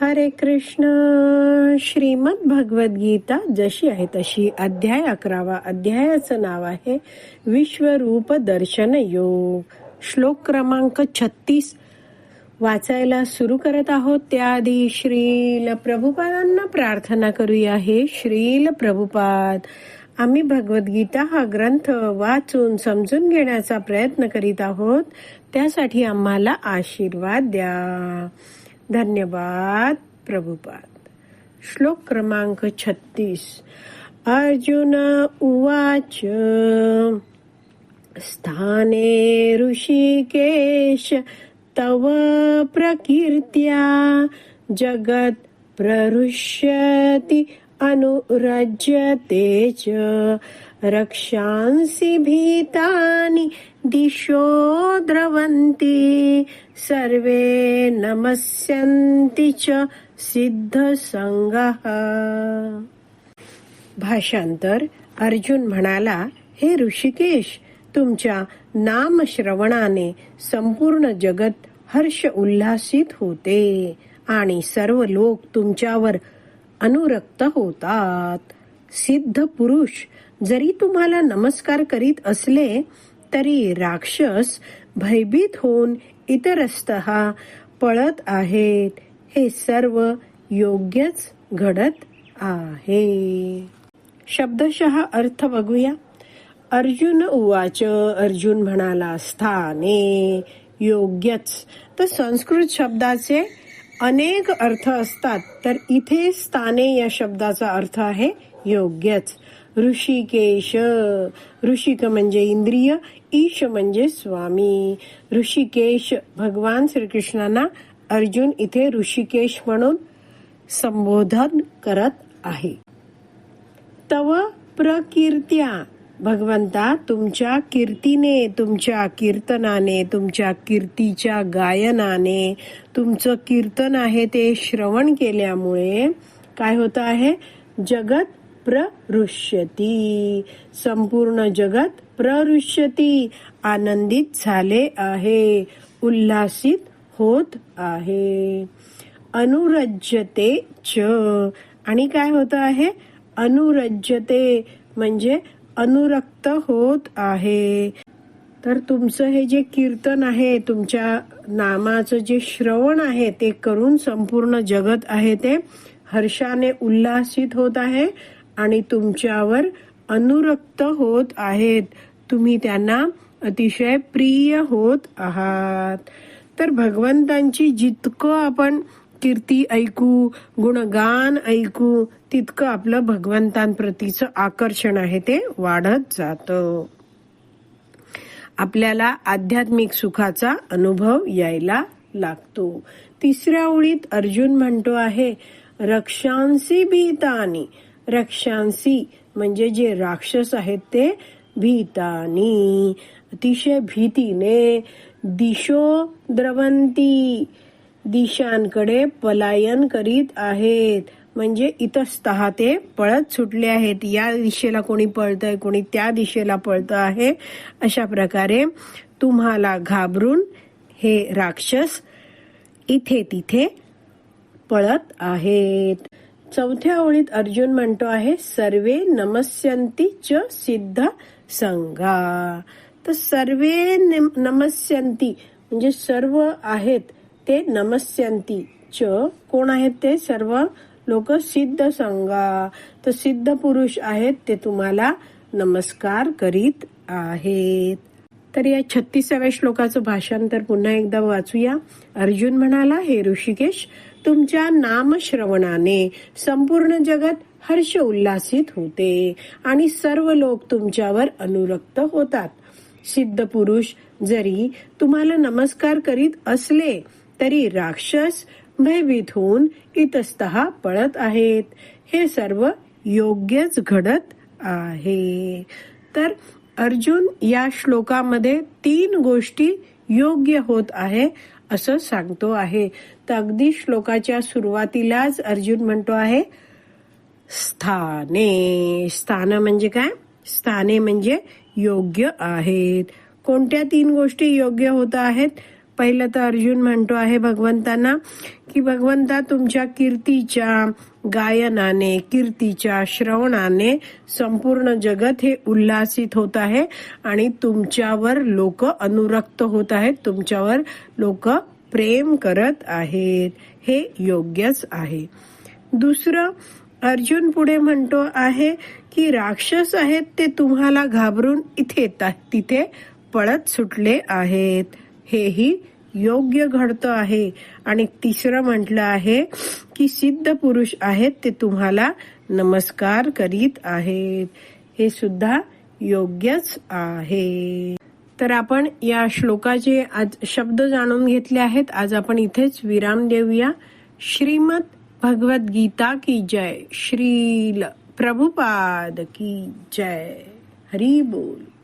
हरे कृष्ण. श्रीमद भगवद गीता जशी आहे तशी अध्याय अकरावा अध्यायाचं नाव आहे विश्वरूप दर्शन योग. श्लोक क्रमांक छत्तीस. वाचायला सुरू करत आहोत त्याआधी श्रील प्रभुपादांना प्रार्थना करूया. हे श्रील प्रभुपाद आम्ही भगवद्गीता हा ग्रंथ वाचून समजून घेण्याचा प्रयत्न करीत आहोत. त्यासाठी आम्हाला आशीर्वाद द्या. धन्यवाद प्रभुपाद. श्लोक क्रमांक छत्तीस. अर्जुन उवाच स्थाने ऋषिकेश तव प्रकीर्त्या जगत् प्ररुष्यति अनुरज्यते च। रक्षांसि भीतानि दिशो द्रवन्ति सर्वे नमस्यन्ति च सिद्धसंगः भाषांतर अर्जुन म्हणाला हे ऋषिकेश तुमच्या नाम श्रवणाने संपूर्ण जगत हर्ष उल्हासित होते आणि सर्व लोक तुमच्यावर अनुरक्त होतात. सिद्ध पुरुष जरी तुम्हाला नमस्कार करीत असले तरी राक्षस भयभीत होऊन इतरस्त पळत आहेत. हे सर्व योग्यच घडत आहे. शब्दशः अर्थ बघूया. अर्जुन उवाच अर्जुन म्हणाला स्थाने योग्यच. तर संस्कृत शब्दाचे अनेक अर्थ असतात. तर इथे स्थाने या शब्दाचा अर्थ आहे योग्यच. ऋषिकेश। ऋषिक म्हणजे इंद्रिय ईश म्हणजे स्वामी. ऋषिकेश भगवान श्रीकृष्णांना अर्जुन इथे ऋषिकेश म्हणून संबोधन करत आहे. तव प्रकीर्त्या भगवंता तुमच्या कीर्तीने तुमच्या कीर्तनाने तुमच्या कीर्तीच्या गायनाने. तुमचं कीर्तन आहे ते श्रवण केल्यामुळे काय होत आहे? जगत प्ररुष्यती संपूर्ण जगत प्ररुष्यती आनंदित झाले आहे. उल्हासित होत आहे. अनुरज्यते च. आणि काय होत आहे? अनुरज्यते म्हणजे अनुरक्त होत आहे. तर तुमचं हे जे कीर्तन आहे तुमच्या नामाचं जे श्रवण आहे ते करून संपूर्ण जगत आहे ते. हर्षाने उल्हासित होत आहे. आणि तुमच्यावर अनुरक्त होत आहेत. तुम्ही त्यांना अतिशय प्रिय होत आहात. तर भगवंतांची जितकं आपण कीर्ती ऐकू गुणगान ऐकू तितकं आपलं भगवंतांप्रतीचं आकर्षण आहे ते वाढत जातं. आपल्याला आध्यात्मिक सुखाचा अनुभव यायला लागतो. तिसऱ्या ओळीत अर्जुन म्हणतो आहे रक्षांसी भीतानी रक्षांसी म्हणजे जे राक्षस आहेत ते भीतानी अतिशय भीतीने दिशो द्रवंती दिशांकडे पलायन करीत आहेत. म्हणजे इतस्तः ते पळत सुटले आहेत. या दिशेला कोणी पळतंय कोणी त्या दिशेला पळत आहे अशा प्रकारे तुम्हाला घाबरून हे राक्षस इथे तिथे पळत आहेत. चौथ्या ओळीत अर्जुन म्हणतो आहे सर्वे नमस्यंती च सिद्ध संघा तर सर्वे नमस्यंती म्हणजे सर्व आहेत ते नमस्यंती च. कोण आहेत ते? सर्व लोक सिद्ध संघा तर सिद्ध पुरुष आहेत ते तुम्हाला नमस्कार करीत आहेत. तर या छत्तीसाव्या श्लोकाचं भाषांतर पुन्हा एकदा वाचूया. अर्जुन म्हणाला हे ऋषिकेश तुमच्या नामश्रवणाने संपूर्ण जगत हर्ष उल्लासित होते आणि सर्व लोक तुमच्यावर अनुरक्त होतात. सिद्ध पुरुष जरी तुम्हाला नमस्कार करीत असले तरी राक्षस भयभीत होऊन इतस्तः पळत आहेत. हे सर्व योग्यच घडत आहे. तर अर्जुन या श्लोकामध्ये तीन गोष्टी योग्य होत आहे असं सांगतो आहे. तर अगदी श्लोकाच्या सुरुवातीलाच अर्जुन म्हणतो आहे स्थाने स्थान म्हणजे काय? स्थाने म्हणजे योग्य आहेत. कोणत्या तीन गोष्टी योग्य होत आहेत? पहिलं तर अर्जुन म्हणतो आहे भगवंतांना की भगवंता तुमच्या कीर्तीच्या गायनाने कीर्तीच्या श्रवणाने संपूर्ण जगत हे उल्हासित होत आहे आणि तुमच्यावर लोक अनुरक्त होत आहेत. तुमच्यावर लोक प्रेम करत आहेत हे योग्यच आहे. दुसरं अर्जुन पुढे म्हणतो आहे की राक्षस आहेत ते तुम्हाला घाबरून इथे येतात तिथे पळत सुटले आहेत. हेही योग्य घडतं आहे. आणि तिसरं म्हटलं आहे की सिद्ध पुरुष आहेत ते तुम्हाला नमस्कार करीत आहेत. हे सुद्धा योग्यच आहे. तर आपण या श्लोकाचे आज शब्द जाणून घेतले आहेत. आज आपण इथेच विराम देऊया. श्रीमद भगवत गीता की जय. श्रील प्रभुपाद की जय. हरी बोल.